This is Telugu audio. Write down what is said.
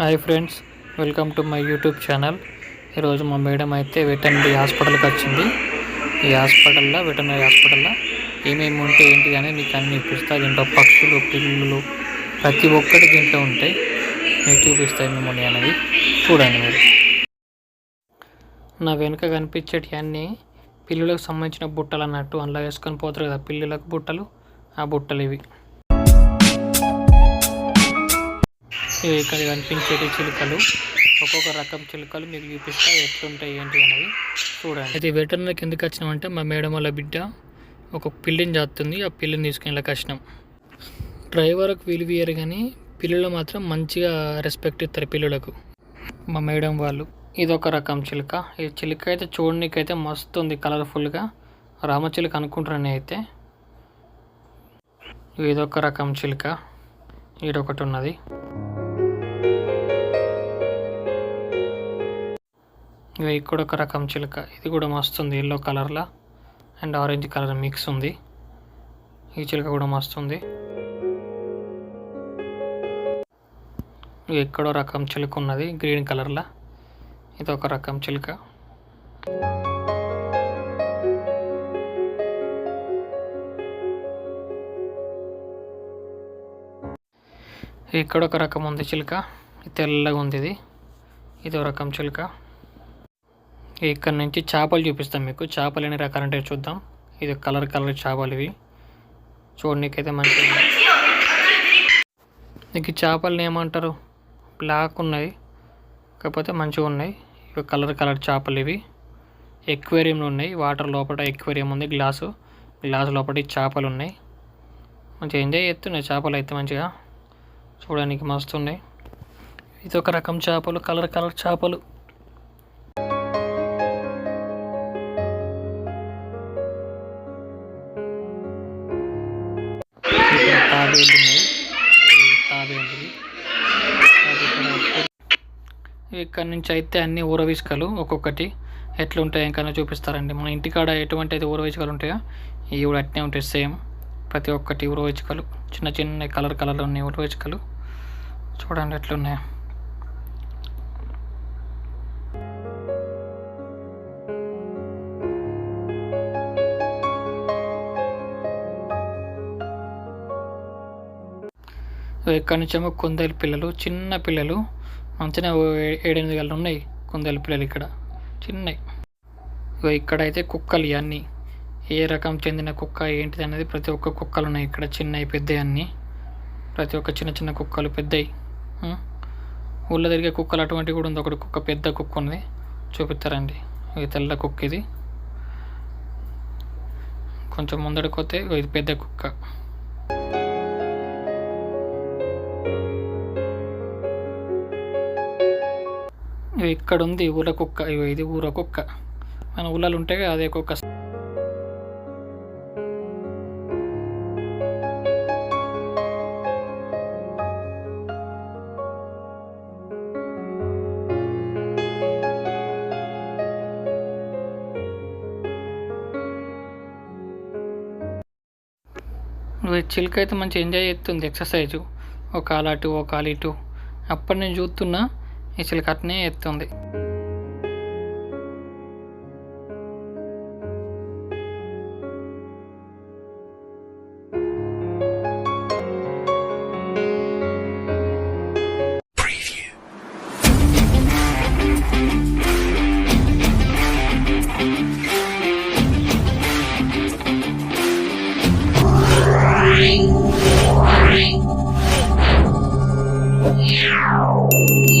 Hi friends welcome to my YouTube channel. ఈరోజు మా మేడం అయితే వెటనరీ హాస్పిటల్కి వచ్చింది. ఈ హాస్పిటల్లో వెటనరీ హాస్పిటల్లో ఏమేమి ఉంటే ఏంటి అని మీకు అన్ని చూపిస్తా. దీంట్లో పక్షులు పిల్లులు ప్రతి ఒక్కటి దీంట్లో ఉంటాయి. మీకు చూపిస్తాయి మిమ్మల్ని అనేది. చూడండి మీరు. నా వెనుక కనిపించేటి అన్నీ పిల్లులకు సంబంధించిన బుట్టలు అన్నట్టు అందులో వేసుకొని పోతారు కదా. పిల్లులకు బుట్టలు ఆ బుట్టలు ఇవి. ఇవి ఇక్కడ కనిపించేటి చిలుకలు. ఒక్కొక్క రకం చిలుకలు మీకు చూపిస్తా ఎట్లుంటాయి ఏంటి అనేది చూడండి. అయితే వెటర్నరీకి ఎందుకు వచ్చినామంటే మా మేడం వాళ్ళ బిడ్డ ఒక పిల్లిని చేస్తుంది ఆ పిల్లిని తీసుకుని ఇలా కష్టం డ్రైవర్కి విలువ ఇయ్యరు కానీ పిల్లలు మాత్రం మంచిగా రెస్పెక్ట్ ఇస్తారు పిల్లలకు. మా మేడం వాళ్ళు ఇది ఒక రకం చిలుక. ఈ చిలుక అయితే చూడడానికి అయితే మస్తు ఉంది కలర్ఫుల్గా. రామచిలుక అనుకుంటున్నాను అయితే ఇదొక రకం చిలుక. ఈడొకటి ఉన్నది. ఇది ఇక్కడ ఒక రకం చిలుక. ఇది కూడా మస్తు ఉంది ఎల్లో కలర్లో అండ్ ఆరెంజ్ కలర్ మిక్స్ ఉంది. ఈ చిలుక కూడా మస్తు ఉంది ఇక ఇక్కడో రకం చిలుక ఉన్నది గ్రీన్ కలర్లో ఇది ఒక రకం చిలుక. ఇక్కడ ఒక రకం ఉంది చిలుక. తెల్లగా ఉంది ఇది. ఇది ఒక రకం చిలుక. ఇక్కడ నుంచి చేపలు చూపిస్తాం మీకు. చేపలు ఎన్ని రకాలంటే చూద్దాం. ఇది కలర్ కలర్ చేపలు ఇవి. చూడనీకైతే మంచిగా నీకు చేపలని ఏమంటారు? బ్లాక్ ఉన్నాయి. కాకపోతే మంచిగా ఉన్నాయి. ఇవి కలర్ కలర్ చేపలు ఇవి. ఎక్వేరియంలో ఉన్నాయి. వాటర్ లోపల ఎక్వేరియం ఉంది గ్లాసు. గ్లాస్ లోపల చేపలు ఉన్నాయి. మంచిగా ఎంజాయ్ చేస్తున్నాయి చేపలు అయితే మంచిగా. చూడడానికి మస్తు ఉన్నాయి ఇది ఒక రకం చేపలు కలర్ కలర్ చేపలు. ఇక్కడ ఇక్కడ నుంచి అయితే అన్ని ఊరవిసుకలు ఒక్కొక్కటి ఎట్లుంటాయి ఇంకా చూపిస్తారండి. మన ఇంటికాడ ఎటువంటి అయితే ఊరవిసుకలు ఉంటాయో ఇవి కూడా అట్నే ఉంటాయి సేమ్. ప్రతి ఒక్కటి ఊరవిసుకలు. చిన్న చిన్న కలర్ కలర్లో ఉన్నాయి ఊరవిసుకలు. చూడండి ఎట్లున్నాయి. ఇక్కడ నుంచేమో కుందేలు పిల్లలు చిన్న పిల్లలు మంచిగా ఏ- ఏడెనిమిది గంటలు ఉన్నాయి కుందేలు పిల్లలు ఇక్కడ. చిన్నవి ఇగో ఇక్కడైతే కుక్కలు ఇవన్నీ ఏ రకం చెందిన కుక్క ఏంటిది అనేది ప్రతి ఒక్క కుక్కలు ఉన్నాయి ఇక్కడ. చిన్నవి పెద్దవి అన్నీ. ప్రతి ఒక్క చిన్న చిన్న కుక్కలు పెద్దవి ఊళ్ళో తిరిగే కుక్కలు అటువంటివి కూడా ఉంది. ఒకటి కుక్క పెద్ద కుక్క ఉంది చూపిస్తారండి. ఇది తెల్ల కుక్క ఇది. కొంచెం ముందడికి ఇది పెద్ద కుక్క. ఇవి ఇక్కడ ఉంది ఊర కుక్క. ఇది ఊర కుక్క. మన ఊళ్ళలో ఉంటే అదే కుక్క. చిలుక అయితే మంచి ఎంజాయ్ చేస్తుంది ఎక్సర్సైజు. ఒక కాలు అటు ఒక కాలు ఇటు. అప్పటి నేను చూస్తున్నా ఈ చిలుక అట్నే ఎత్తుంది Yeah.